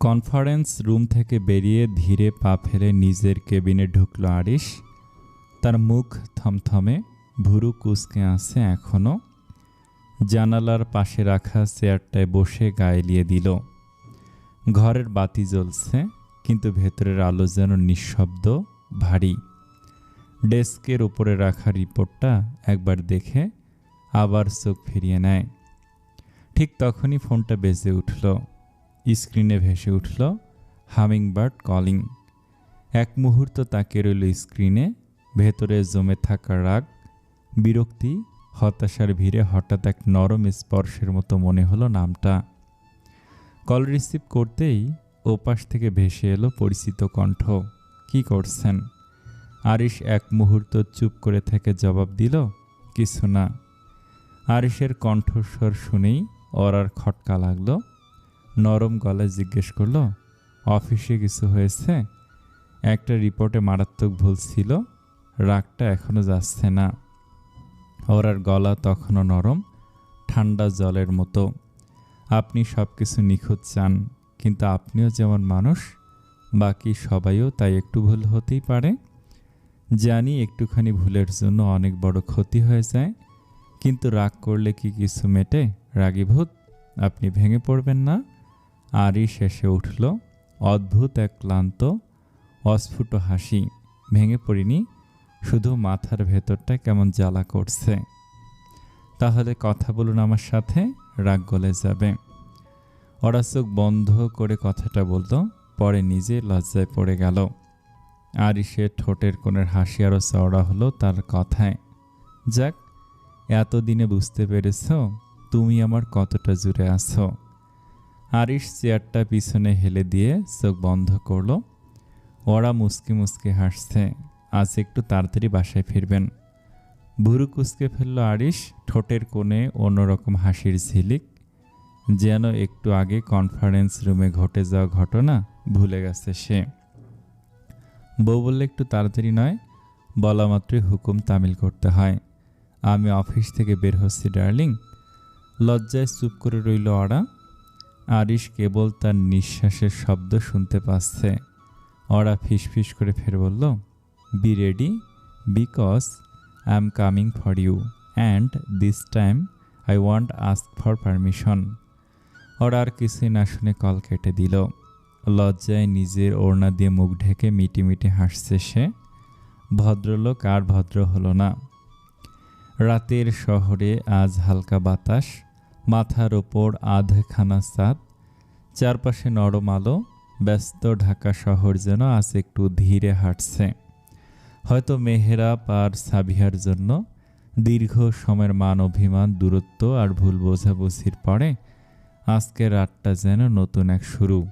Conference room থেকে বেরিয়ে ধীরে পা ফেলে নিজের কেবিনে ঢুকল আরিশ তার মুখ থমথমে ভুরু কুচকে আছে এখনও জানালার পাশে রাখা চেয়ারটায় বসে গায়ে দিল ঘরের বাতি জ্বলছে কিন্তু ভেতরের আলো যেন নিঃশব্দ ভারী ডেস্কের উপরে রাখা রিপোর্টটা একবার দেখে আবার চোখ ফিরিয়ে নেয় ঠিক তখনই ফোনটা বেজে উঠল স্ক্রিনে ভেসে উঠল হামিংবার্ড কলিং। এক মুহূর্ত তাকে রইল স্ক্রিনে, ভেতরে জমে থাকা রাগ, বিরক্তি, হতাশার ভিড়ে হঠাৎ এক নরম স্পর্শের মতো মনে হলো নামটা। কল রিসিভ করতেই ওপাশ থেকে ভেসে এলো পরিচিত কণ্ঠ, কি করছেন? আরিশ এক মুহূর্ত চুপ করে থেকে জবাব দিল, কিছু না। আরিশের কণ্ঠস্বর শুনেই ওর আর খটকা লাগল। নরম গলায় জিজ্ঞেস করল, অফিসে কিছু হয়েছে? একটা রিপোর্টে মারাত্মক ভুল ছিল, রাগটা এখনও যাচ্ছে না। ওর আর গলা তখনও নরম, ঠান্ডা জলের মতো। আপনি সব কিছু নিখুঁত চান, কিন্তু আপনিও যেমন মানুষ, বাকি সবাইও তাই একটু ভুল হতেই পারে। জানি একটুখানি ভুলের জন্য অনেক বড় ক্ষতি হয়ে যায়, কিন্তু রাগ করলে কি কিছু মেটে? রাগীভূত? আপনি ভেঙে পড়বেন না। আরই শেষে উঠল, অদ্ভুত এক ক্লান্ত, অস্ফুট হাসি ভেঙে পড়িনি, শুধু মাথার ভেতরটা কেমন জ্বালা করছে। তাহলে কথা বলুন আমার সাথে, রাগ গলে যাবে। ওরা চোখ বন্ধ করে কথাটা বলতো পরে নিজে লজ্জায় পড়ে গেল। আরিসে ঠোঁটের কোণের হাসি আরও চওড়া হলো তার কথায়। যাক, এতদিনে বুঝতে পেরেছ, তুমি আমার কতটা জুড়ে আছো। আরিশ চেয়ারটা পিছনে হেলে দিয়ে চোখ বন্ধ করল। ওরা মুসকি মুসকি হাসছে। আজ একটু তাড়াতাড়ি বাসায় ফিরবেন। ভুরু কুচকে ফেলল আরিশ, ঠোঁটের কোণে অন্যরকম হাসির ঝিলিক। যেন একটু আগে কনফারেন্স রুমে ঘটে যাওয়া ঘটনা ভুলে গেছে সে। বউ বললে, একটু তাড়াতাড়ি নয়, বলা মাত্রই হুকুম তামিল করতে হয়। আমি অফিস থেকে বের হচ্ছি, ডার্লিং। লজ্জায় চুপ করে রইল ওরা। আরিশ কেবল তার নিঃশ্বাসের শব্দ শুনতে পাচ্ছে। ওরা ফিসফিস করে ফের বলল be ready because I am coming for you and this time I want ask for permission ওর আর কিছুই না শুনে কল কেটে দিল। লজ্জায় নিজের ওড়না দিয়ে মুখ ঢেকে মিটি মিটি হাসছে সে। ভদ্রলোক আর ভদ্র হলো না। রাতের শহরে আজ হালকা বাতাস মাথার ওপর আধখানা চাঁদ চারপাশে নরম আলো, ব্যস্ত ঢাকা শহর যেন আজ একটু ধীরে হাঁটছে। হয়তো মেহেরাব আর সাবিহার জন্য দীর্ঘ সময়ের মান অভিমান, দূরত্ব আর ভুল বোঝাবুঝির পরে আজকের রাতটা যেন নতুন এক শুরু।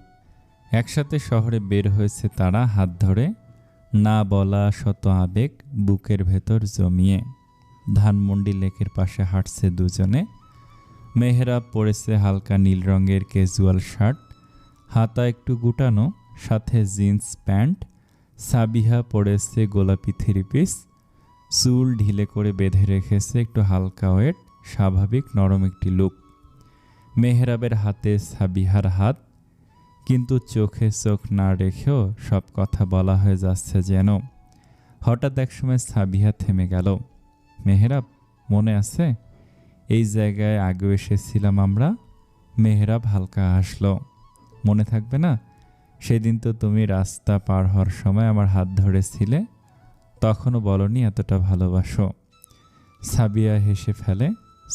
একসাথে শহরে বের হয়েছে তারা হাত ধরে, না বলা শত আবেগ বুকের ভেতর জমিয়ে। ধানমন্ডি লেকের পাশে হাঁটছে দুজনে। মেহরাব পরেছে হালকা নীল রঙের ক্যাজুয়াল শার্ট হাতা একটু গুটানো, সাথে জিন্স প্যান্ট সাবিহা পরেছে গোলাপি থ্রি পিস চুল ঢিলে করে বেঁধে রেখেছে একটু হালকা ওয়েট, স্বাভাবিক নরম একটি লুক মেহরাবের হাতে সাবিহার হাত, কিন্তু চোখে চোখ না রেখেও সব কথা বলা হয়ে যাচ্ছে যেন। হঠাৎ একসময় সাবিহা থেমে গেল। মেহরাব, মনে আছে? এই জায়গায় আগেও এসেছিলাম আমরা। মেহরাব হালকা হাসলো। মনে থাকবে না? সেদিন তো তুমি রাস্তা পার হওয়ার সময় আমার হাত ধরেছিলে। তখনও বলনি এতটা ভালোবাসো। সাবিয়া হেসে ফেলে,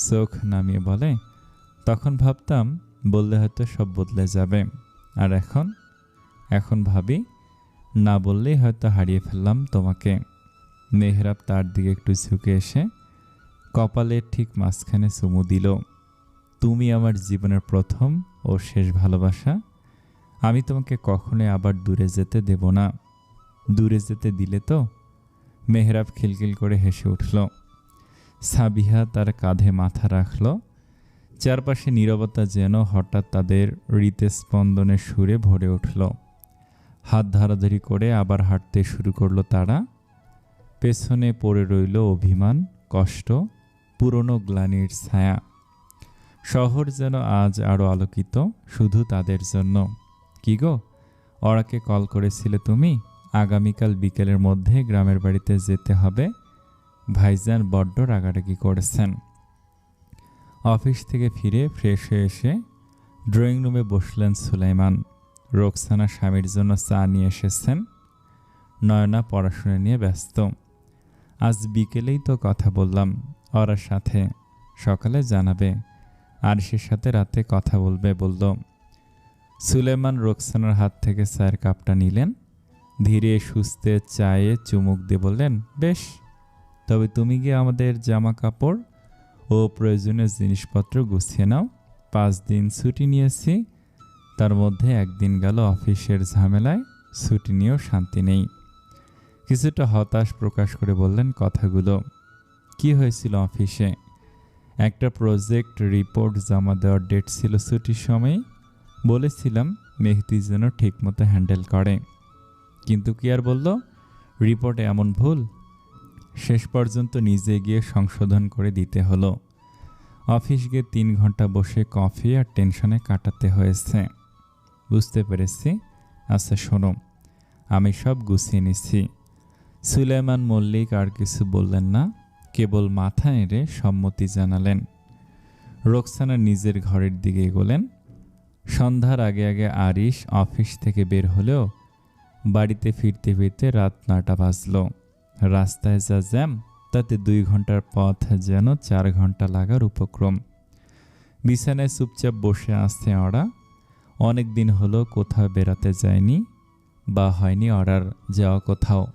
চোখ নামিয়ে বলে, তখন ভাবতাম বললে হয়তো সব বদলে যাবে। আর এখন? এখন ভাবি, না বললেই হয়তো হারিয়ে ফেললাম তোমাকে। মেহরাব তার দিকে একটু ঝুঁকে এসে কপালের ঠিক মাঝখানে চুমু দিল, তুমি আমার জীবনের প্রথম ও শেষ ভালোবাসা। আমি তোমাকে কখনোই আবার দূরে যেতে দেব না। দূরে যেতে দিলে তো? মেহরাব খিলখিল করে হেসে উঠল। সাবিহা তার কাঁধে মাথা রাখল। চারপাশে নীরবতা যেন হঠাৎ তাদের হৃদস্পন্দনের সুরে ভরে উঠল। হাত ধরাধরি করে আবার হাঁটতে শুরু করল তারা। পেছনে পড়ে রইল অভিমান, কষ্ট পুরনো গ্লানির ছায়া। শহর যেন আজ আরও আলোকিত, শুধু তাদের জন্য। কি গো? ওরাকে কল করেছিলে তুমি? আগামীকাল বিকেলের মধ্যে গ্রামের বাড়িতে যেতে হবে? ভাইজান বড্ড রাগারাগি করেছেন। অফিস থেকে ফিরে ফ্রেশ হয়ে এসে ড্রয়িং রুমে বসলেন সুলাইমান। রোকসানা স্বামীর জন্য চা নিয়ে এসেছেন। নয়না পড়াশোনা নিয়ে ব্যস্ত। আজ বিকেলেই তো কথা বললাম। ওরার সাথে সকালে জানাবে আরিসের সাথে রাতে কথা বলবে বলল, সুলেমান রোকসানার হাত থেকে চায়ের কাপটা নিলেন, ধীরে সুস্থে চায়ে চুমুক দিয়ে বললেন, বেশ, তবে তুমি গিয়ে আমাদের জামা কাপড় ও প্রয়োজনীয় জিনিসপত্র গুছিয়ে নাও। পাঁচ দিন ছুটি নিয়েছি, তার মধ্যে একদিন গেল অফিসের ঝামেলায়, ছুটি নিয়েও শান্তি নেই। কিছুটা হতাশ প্রকাশ করে বললেন কথাগুলো। কি হয়েছিল অফিসে? একটা প্রজেক্ট রিপোর্ট জমা দেওয়ার ডেট ছিল ছুটির সময়। বলেছিলাম, মেহদি যেন ঠিকমতো হ্যান্ডেল করে। কিন্তু কি আর বলল? রিপোর্টে এমন ভুল? শেষ পর্যন্ত নিজে গিয়ে সংশোধন করে দিতে হলো। অফিস গিয়ে তিন ঘণ্টা বসে কফি আর টেনশনে কাটাতে হয়েছে। বুঝতে পেরেছি? আচ্ছা শোনো। আমি সব গুছিয়ে নিচ্ছি সুলেমান মল্লিক আর কিছু বললেন না। কেবল মাথা নেড়ে সম্মতি জানালেন। রোকসানা নিজের ঘরের দিকে এগোলেন। সন্ধ্যার আগে আগে আরিশ অফিস থেকে বের হলেও বাড়িতে ফিরতে ফিরতে রাত নটা বাজল। রাস্তায় যা জ্যাম, তাতে দুই ঘণ্টার পথ যেন চার ঘণ্টা লাগার উপক্রম। বিছানায় চুপচাপ বসে আসছে ওরা অনেক দিন হলো কোথাও বেড়াতে যায়নি বা হয়নি অর্ডার যাওয়া কোথাও।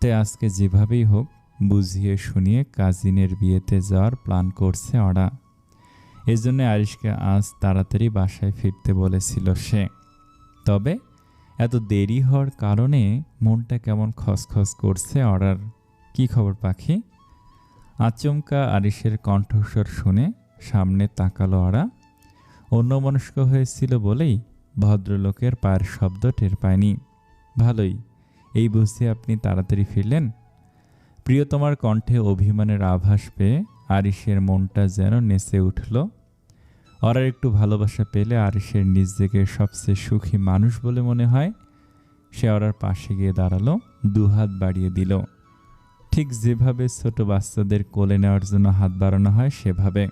তাই আজকে যেভাবেই হোক বুঝিয়ে শুনিয়ে কাজিনের বিয়েতে যাওয়ার প্ল্যান করছে ওরা এজন্য আরিশকে আজ তাড়াতাড়ি বাসায় ফিরতে বলেছিল সে। তবে এত দেরি হওয়ার কারণে মনটা কেমন খসখস করছে অর্ডার কি খবর, পাখি? আচমকা আরিশের কণ্ঠস্বর শুনে সামনে তাকালো ওরা অন্যমনস্ক হয়েছিল বলেই ভদ্রলোকের পায়ের শব্দ টের পায়নি। ভালোই, এই বুঝতে আপনি তাড়াতাড়ি ফিরলেন? প্রিয়তমার কণ্ঠে অভিমানের আভাস পেয়ে আরিশের মনটা যেন নেচে উঠল। ওরার একটু ভালোবাসা পেলে আরিশের নিজেকে সবচেয়ে সুখী মানুষ বলে মনে হয়। সে ওরার পাশে গিয়ে দাঁড়াল, দুহাত বাড়িয়ে দিল। ঠিক যেভাবে ছোট বাচ্চাদের কোলে নেওয়ার জন্য হাত বাড়ানো হয়, সেভাবে।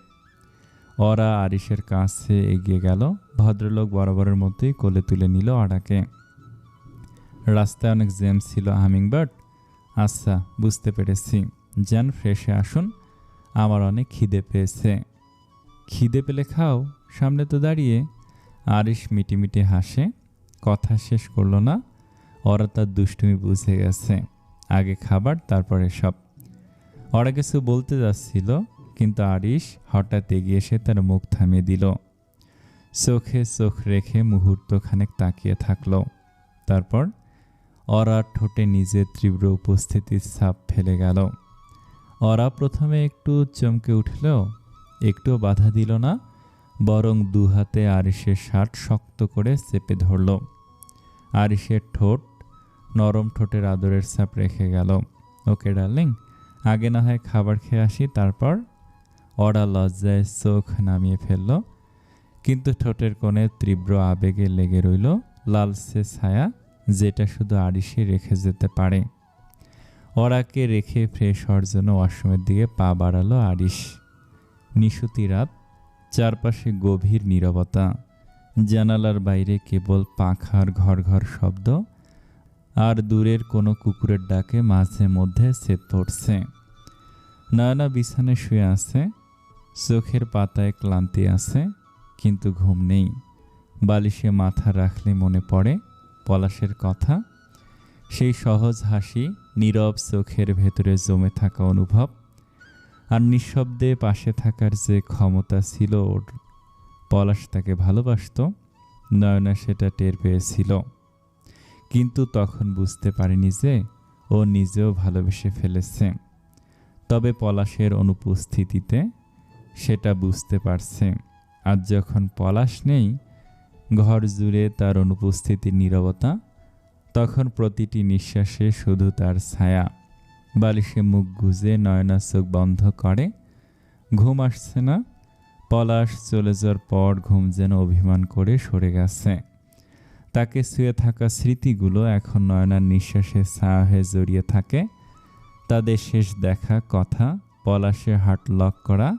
ওরা আরিশের কাছে এগিয়ে গেল, ভদ্রলোক বরাবরের মতোই কোলে তুলে নিল অরাকে। রাস্তায় অনেক জ্যাম ছিল, হামিংবার্ড। আচ্ছা বুঝতে পেরেছি। যান, ফ্রেশে আসুন। আমার অনেক খিদে পেয়েছে। খিদে পেলে খাও, সামনে তো দাঁড়িয়ে। আরিশ মিটিমিটি হাসে। কথা শেষ করল না। ওরা তার দুষ্টুমি বুঝে গেছে। আগে খাবার, তারপরে সব ওরা কিছু বলতে যাচ্ছিল, কিন্তু আরিশ হঠাৎ এগিয়ে এসে তার মুখ থামিয়ে দিল। চোখে চোখ রেখে মুহূর্তখানেক তাকিয়ে থাকল। তারপর ওরা ঠোঁটে নিজের তীব্র উপস্থিতির ছাপ ফেলে গেল। অরা প্রথমে একটু চমকে উঠলেও একটুও বাধা দিল না, বরং দু হাতে আরিসের শার্ট শক্ত করে চেপে ধরল। আরিসের ঠোঁট নরম ঠোঁটের আদরের ছাপ রেখে গেল। ওকে, ডার্লিং, আগে না হয় খাবার খেয়ে আসি, তারপর? অরা লজ্জায় চোখ নামিয়ে ফেলল, কিন্তু ঠোঁটের কোণে তীব্র আবেগে লেগে রইল লালসে ছায়া যেটা শুধু আরিসে রেখে যেতে পারে। ওরাকে রেখে ফ্রেশ হওয়ার জন্য ওয়াশরুমের দিকে পা বাড়ালো আরিশ। নিশুতি রাত চারপাশে গভীর নীরবতা। জানালার বাইরে কেবল পাখার ঘর ঘর শব্দ। আর দূরের কোনো কুকুরের ডাকে মাঝে মধ্যে সেত পড়ছে। নয়না বিছানায় শুয়ে আছে। চোখের পাতায় ক্লান্তি আছে, কিন্তু ঘুম নেই। বালিশে মাথা রাখলে মনে পড়ে পলাশের কথা, সেই সহজ হাসি নীরব চোখের ভেতরে জমে থাকা অনুভব আর নিঃশব্দে পাশে থাকার যে ক্ষমতা ছিল ওর, পলাশ তাকে ভালোবাসত, নয়না সেটা টের পেয়েছিল। কিন্তু তখন বুঝতে পারেনি যে ও নিজেও ভালোবেসে ফেলেছে। তবে পলাশের অনুপস্থিতিতে সেটা বুঝতে পারছে। আর যখন পলাশ নেই ঘর জুড়ে তার অনুপস্থিতির নীরবতা, তখন প্রতিটি নিঃশ্বাসে শুধু তার ছায়া। বালিশে মুখ গুজে নয়না চোখ বন্ধ করে, ঘুম আসছে না, পলাশ চলে যাওয়ার পর ঘুম যেন অভিমান করে সরে গেছে। তাকে শুয়ে থাকা স্মৃতিগুলো এখন নয়নার নিঃশ্বাসে ছায়া হয়ে জড়িয়ে থাকে। তাদের শেষ দেখা, কথা, পলাশে হাট লক করা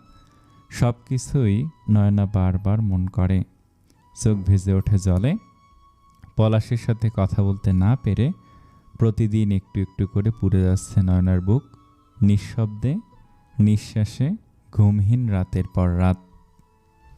সব কিছুই নয়না বারবার মন করে। চোখ ভেজে ওঠে জলে। পলাশের সাথে কথা বলতে না পেরে প্রতিদিন একটু একটু করে পুড়ে যাচ্ছে নয়নার বুক। নিঃশব্দে, নিঃশ্বাসে, ঘুমহীন রাতের পর রাত।